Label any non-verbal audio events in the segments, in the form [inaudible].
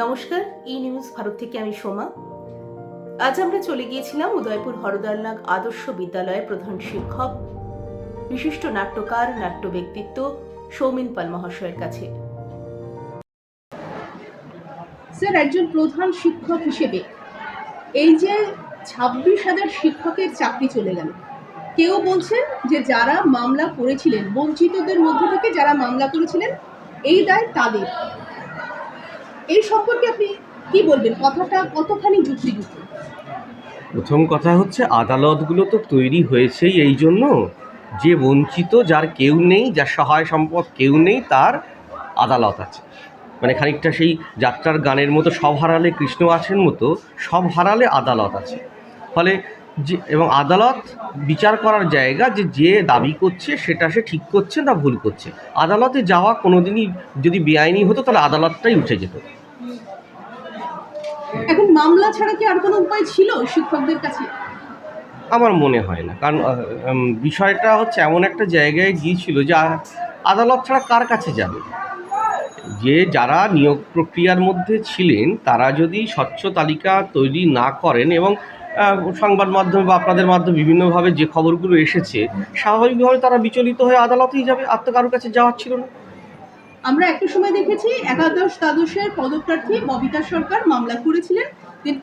নমস্কার ই নিউজ ভারত থেকে আমি সোমা। আজ আমরা চলে গিয়েছিলাম উদয়পুর হরদলনাগ আদর্শ বিদ্যালয়ের প্রধান শিক্ষক, বিশিষ্ট নাট্যকার, নাট্য ব্যক্তিত্ব সৌমিন পাল মহাশয়ের কাছে। স্যার, একজন প্রধান শিক্ষক হিসেবে এই যে ছাব্বিশ হাজার শিক্ষকের চাকরি চলে গেল, কেউ বলছেন যে যারা মামলা করেছিলেন, বঞ্চিতদের মধ্য থেকে যারা মামলা করেছিলেন, এই দায় তাদের। এই সম্পর্কে আপনি কি বলবেন? কথাটা কতখানি যুক্তিযুক্ত? প্রথম কথা হচ্ছে, আদালতগুলো তো তৈরি হয়েছেই এই জন্য যে বঞ্চিত, যার কেউ নেই, যার সহায় সম্পদ কেউ নেই, তার আদালত আছে। মানে খানিকটা সেই যাত্রার গানের মতো, সব হারালে কৃষ্ণ আছেন মতো, সব হারালে আদালত আছে। ফলে যে এবং আদালত বিচার করার জায়গা যে যে দাবি করছে সেটা সে ঠিক করছে না ভুল করছে। আদালতে যাওয়া কোনোদিনই যদি বেআইনি হতো তাহলে আদালতটাই উঠে যেত। এখন মামলা ছাড়া কি আর কোনো উপায় ছিল শিক্ষকদের কাছে? আমার মনে হয় না। কারণ বিষয়টা হচ্ছে এমন একটা জায়গায় গিয়েছিল যে আদালত ছাড়া কার কাছে যাবে? যে যারা নিয়োগ প্রক্রিয়ার মধ্যে ছিলেন তারা যদি স্বচ্ছ তালিকা তৈরি না করেন এবং সংবাদ মাধ্যমে বা আপনাদের মাধ্যমে বিভিন্নভাবে যে খবরগুলো এসেছে, স্বাভাবিকভাবে তারা বিচলিত হয়ে আদালতেই যাবে। আর তো কারোর কাছে যাওয়ার ছিল না। আমরা একটা সময় দেখেছি, একাদশ দ্বাদশের পদপ্রার্থী ববিতা সরকার মামলা করেছিলেন।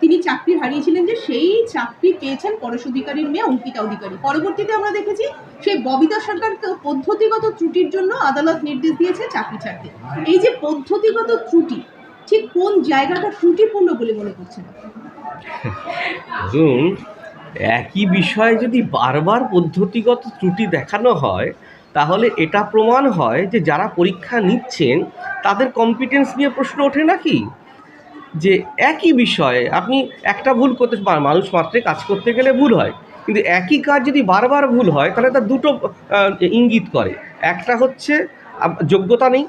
তিনি চাকরি হারিয়েছিলেন যে সেই চাকরি পেয়েছেন পরশ অধিকারীর মেয়ে অঙ্কিতা অধিকারী। পরবর্তীতে আমরা দেখেছি, সেই ববিতা সরকার পদ্ধতিগত ত্রুটির জন্য আদালত নির্দেশ দিয়েছে চাকরি ছাড়তে। এই যে পদ্ধতিগত ত্রুটি, ঠিক কোন জায়গাটা ত্রুটিপূর্ণ বলে মনে করছেন? [laughs] ধরুন একই বিষয়ে যদি বারবার পদ্ধতিগত ত্রুটি দেখানো হয়, তাহলে এটা প্রমাণ হয় যে যারা পরীক্ষা নিচ্ছেন, তাদের কম্পিটেন্স নিয়ে প্রশ্ন ওঠে নাকি? যে একই বিষয়ে আপনি একটা ভুল করতে, মানুষ মাত্রে কাজ করতে গেলে ভুল হয়, কিন্তু একই কাজ যদি বারবার ভুল হয়, তাহলে তার দুটো ইঙ্গিত করে। একটা হচ্ছে যোগ্যতা নেই,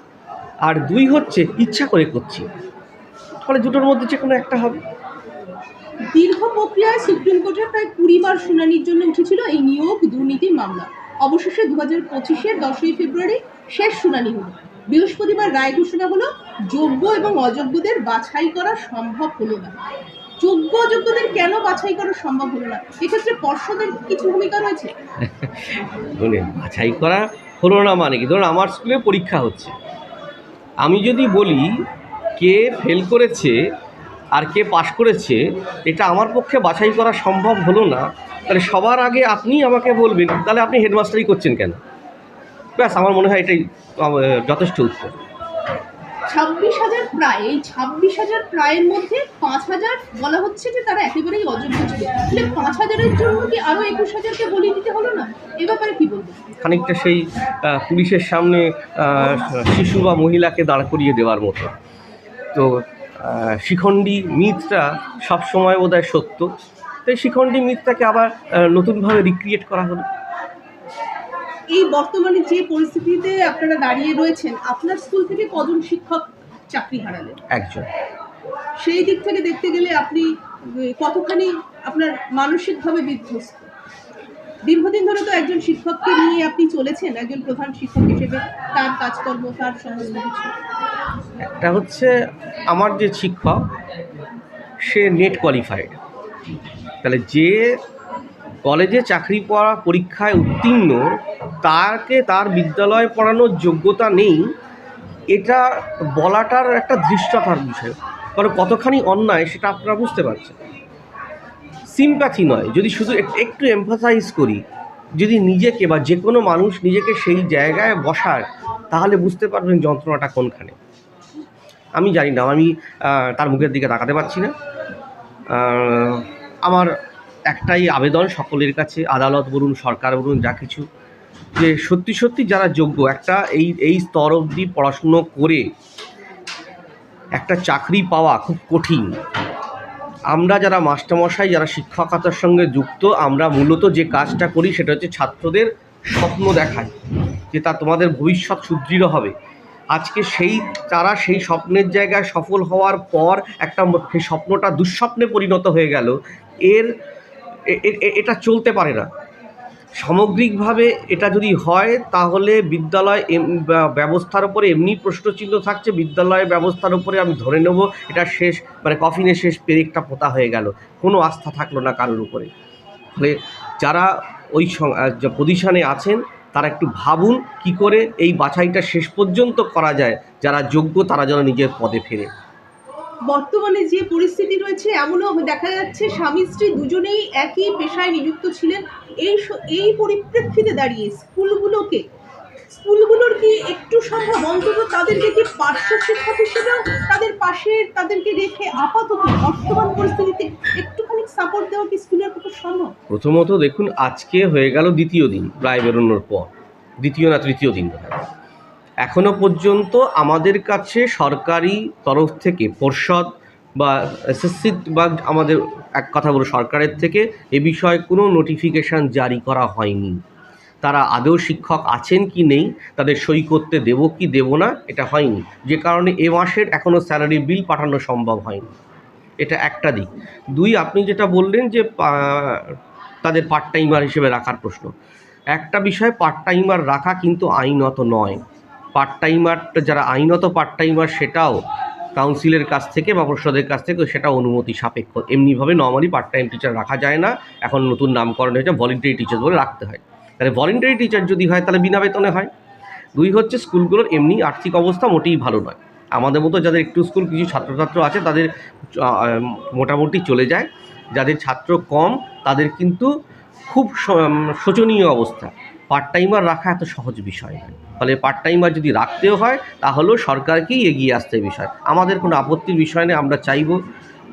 আর দুই হচ্ছে, ইচ্ছা করে করছি। ফলে দুটোর মধ্যে যে কোনো একটা হবে। দীর্ঘ প্রক্রিয়ায় সুপ্রিম কোর্টে প্রায় কুড়ি বার শুনানির জন্য উঠেছিল এই নিয়োগ দুর্নীতির মামলা। অবশেষে দু হাজার পঁচিশের দশই ফেব্রুয়ারি শেষ শুনানি হলো। বৃহস্পতিবার রায় ঘোষণা হলো, যোগ্য এবং অযোগ্যদের বাছাই করা সম্ভব হলো না। যোগ্য অযোগ্যদের কেন বাছাই করা সম্ভব হলো না? এক্ষেত্রে পর্ষদের কিছু ভূমিকা রয়েছে? [laughs] বাছাই করা হলো না মানে কি? ধরুন, আমার স্কুলে পরীক্ষা হচ্ছে। আমি যদি বলি, কে ফেল করেছে আর কে পাশ করেছে এটা আমার পক্ষে বাছাই করা সম্ভব হলো না। তাহলে সবার আগে আপনি আমাকে বলবেন তাহলে আপনি হেডমাস্টারই করছেন কেন? ব্যাস আমার মনে হয় এটাই যথেষ্ট উত্তর। ছাব্বিশ হাজার প্রায় এই ছাব্বিশ হাজার প্রায়ের মধ্যে পাঁচ হাজার বলা হচ্ছে যে তারা একেবারেই অযোগ্য ছিল। তাহলে পাঁচ হাজারের জন্য কি আরও একুশ হাজারকে বলিয়ে দিতে হলো না? এ ব্যাপারে কি বলবেন? খানিকটা সেই পুলিশের সামনে শিশু বা মহিলাকে দাঁড় করিয়ে দেওয়ার মতো। তো শিখণ্ডী মিথটা সবসময় বোধ হয় সত্য। তাই শিখণ্ডী মিথটাকে আবার নতুনভাবে রিক্রিয়েট করা হলো। এই বর্তমানে যে পরিস্থিতিতে আপনারা দাঁড়িয়ে রয়েছেন আপনার স্কুল থেকে কজন শিক্ষক চাকরি হারালেন? একজন। সেই দিক থেকে দেখতে গেলে আপনি কতখানি আপনার মানসিকভাবে বিধ্বস্ত? দীর্ঘদিন ধরে তো একজন শিক্ষককে নিয়ে আপনি চলেছেন, একজন প্রধান শিক্ষক হিসেবে তার কাজকর্ম, তার সমস্ত কিছু একটা হচ্ছে আমার যে শিক্ষক, সে নেট কোয়ালিফাইড তাহলে যে কলেজে চাকরি পড়া পরীক্ষায় উত্তীর্ণ, তাকে তার বিদ্যালয়ে পড়ানোর যোগ্যতা নেই, এটা বলাটার একটা দৃষ্টতার বিষয়। কারণ কতখানি অন্যায় সেটা আপনারা বুঝতে পারছেন। সিম্প্যাথি নয়, যদি শুধু একটু এমফাসাইজ করি, যদি নিজেকে বা যে কোনো মানুষ নিজেকে সেই জায়গায় বসায় তাহলে বুঝতে পারবেন যন্ত্রণাটা কোনখানে। আমি জানি না, আমি তার মুখের দিকে তাকাতে পারছি না। আমার একটাই আবেদন, সকলের কাছে আদালত বলুন, সরকার বলুন, যা কিছু, যে সত্যি সত্যি যারা যোগ্য, একটা এই এই স্তর অবধি পড়াশুনো করে একটা চাকরি পাওয়া খুব কঠিন। আমরা যারা মাস্টারমশাই, যারা শিক্ষকতার সঙ্গে যুক্ত, আমরা মূলত যে কাজটা করি সেটা হচ্ছে ছাত্রদের স্বপ্ন দেখাই যে তা তোমাদের ভবিষ্যৎ সুদৃঢ় হবে। আজকে সেই, তারা সেই স্বপ্নের জায়গায় সফল হওয়ার পর একটা সেই স্বপ্নটা দুঃস্বপ্নে পরিণত হয়ে গেল, এর এটা চলতে পারে না। সামগ্রিকভাবে এটা যদি হয়, তাহলে বিদ্যালয় ব্যবস্থার উপরে এমনি প্রশ্নচিহ্ন থাকছে, বিদ্যালয় ব্যবস্থার উপরে আমি ধরে নেব, এটা শেষ মানে কফিনের শেষ পেরেকটা পোতা হয়ে গেল। কোনো আস্থা থাকল না কারোর উপরে। ফলে যারা ওই পজিশনে আছেন, তারা একটু ভাবুন কি করে এই বাছাইটা শেষ পর্যন্ত করা যায়, যারা যোগ্য তারা যেন নিজের পদে ফেরে। বর্তমানে যে পরিস্থিতি রয়েছে, এমনও দেখা যাচ্ছে স্বামী স্ত্রী দুজনেই একই পেশায় নিযুক্ত ছিলেন। এই এই পরিপ্রেক্ষিতে দাঁড়িয়ে স্কুলগুলোকে, স্কুলগুলোর কি একটু সম্ভব অন্তত তাদেরকে কি পার্শ্ব শিক্ষক হিসেবেও তাদের পাশে তাদেরকে রেখে আপাতত বর্তমান পরিস্থিতিতে একটুখানি সাপোর্ট দেওয়া কি স্কুলের পক্ষে সম্ভব? প্রথমত দেখুন, আজকে হয়ে গেল দ্বিতীয় দিন, রায় বেরোনোর পর। দ্বিতীয় না তৃতীয় দিন বোধহয়। এখনও পর্যন্ত আমাদের কাছে সরকারি তরফ থেকে, পর্ষদ বা এসএসসি বা আমাদের এক কথা বলো সরকারের থেকে এ বিষয়ে কোনো নোটিফিকেশান জারি করা হয়নি। তারা আদৌ শিক্ষক আছেন কি নেই, তাদের সই করতে দেবো কি দেবো না, এটা হয়নি। যে কারণে এ মাসের এখনও স্যালারি বিল পাঠানো সম্ভব হয়নি। এটা একটা দিক। দুই, আপনি যেটা বললেন যে তাদের পার্ট টাইমার হিসেবে রাখার প্রশ্ন। একটা বিষয় পার্ট টাইমার রাখা কিন্তু আইনত নয়। পার্ট টাইমারটা যারা আইনত পার্ট টাইমার সেটাও কাউন্সিলের কাছ থেকে বা পর্ষদের কাছ থেকে সেটা অনুমতি সাপেক্ষ। এমনিভাবে নর্মালি পার্ট টাইম টিচার রাখা যায় না। এখন নতুন নামকরণ হয়েছে ভলেন্টারি টিচার বলে রাখতে হয়। তাহলে ভলেন্টারি টিচার যদি হয়, তাহলে বিনা বেতনে হয়। দুই হচ্ছে স্কুলগুলোর এমনি আর্থিক অবস্থা মোটেই ভালো নয়। আমাদের মতো যাদের একটু স্কুল, কিছু ছাত্রছাত্র আছে, তাদের মোটামুটি চলে যায়। যাদের ছাত্র কম, তাদের কিন্তু খুব শোচনীয় অবস্থা। পার্ট টাইমার রাখা এত সহজ বিষয় নয়। ফলে পার্ট টাইমার যদি রাখতেও হয়, তাহলেও সরকারকেই এগিয়ে আসতে বিষয়। আমাদের কোনো আপত্তির বিষয় নেই, আমরা চাইব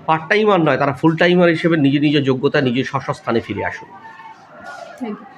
পার্ট টাইমার নয়, তারা ফুল টাইমার হিসেবে নিজে নিজের যোগ্যতা নিজের স্বস্থানে ফিরে আসুন থ্যাংক ইউ